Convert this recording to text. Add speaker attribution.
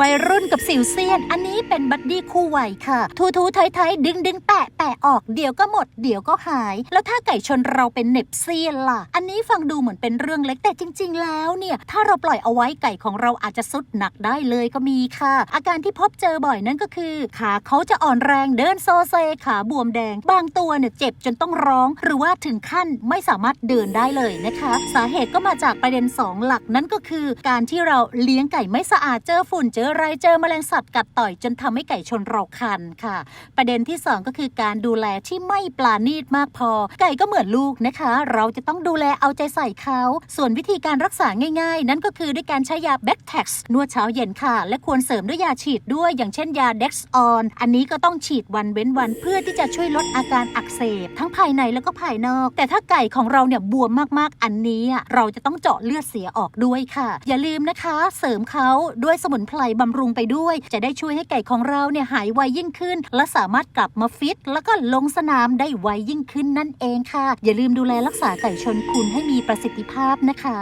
Speaker 1: วัยรุ่นกับสิวเซียน อันนี้เป็นบัดดี้คู่วัยค่ะ ทูทูไทยไทยดึงดึงแปะแปะออกเดี๋ยวก็หมดเดี๋ยวก็หาย แล้วถ้าไก่ชนเราเป็นเน็บเซียนล่ะ อันนี้ฟังดูเหมือนเป็นเรื่องเล็กแต่จริง ๆ แล้วเนี่ย ถ้าเราปล่อยเอาไว้ไก่ของเราอาจจะสุดหนักได้เลยก็มีค่ะ อาการที่พบเจอบ่อยนั่นก็คือ ขาเขาจะอ่อนแรงเดินโซเซขาบวมแดง บางตัวเนี่ยเจ็บจนต้องร้อง หรือว่าถึงขั้นไม่สามารถเดินได้เลยนะคะ สาเหตุก็มาจากประเด็นสองหลักนั่นก็คือ การที่เราเลี้ยงไก่ไม่สะอาดเจอฝุ่นเจอไรเจอแมลงสัตว์กัดต่อยจนทำให้ไก่ชนเราคันค่ะ ประเด็นที่สองก็คือการดูแลที่ไม่ปลาณีตมากพอ ไก่ก็เหมือนลูกนะคะ เราจะต้องดูแลเอาใจใส่เขา ส่วนวิธีการรักษาง่ายๆ นั่นก็คือด้วยการใช้ยาแบคแท็กซ์นวดเช้าเย็นค่ะ และควรเสริมด้วยยาฉีดด้วย อย่างเช่นยาเด็กซ์ออนอันนี้ก็ต้องฉีดวันเว้นวันเพื่อที่จะช่วยลดอาการอักเสบ ทั้งภายในแล้วก็ภายนอก แต่ถ้าไก่ของเราเนี่ยบวมมากๆ อันนี้เราจะต้องเจาะเลือดเสียออกด้วยค่ะ อย่าลืมนะคะ เสริมเขาด้วยสมุนไพรบำรุงไปด้วย จะได้ช่วยให้ไก่ของเราเนี่ยหายไวยิ่งขึ้น และสามารถกลับมาฟิต แล้วก็ลงสนามได้ไวยิ่งขึ้นนั่นเองค่ะ อย่าลืมดูแลรักษาไก่ชนคุณให้มีประสิทธิภาพนะคะ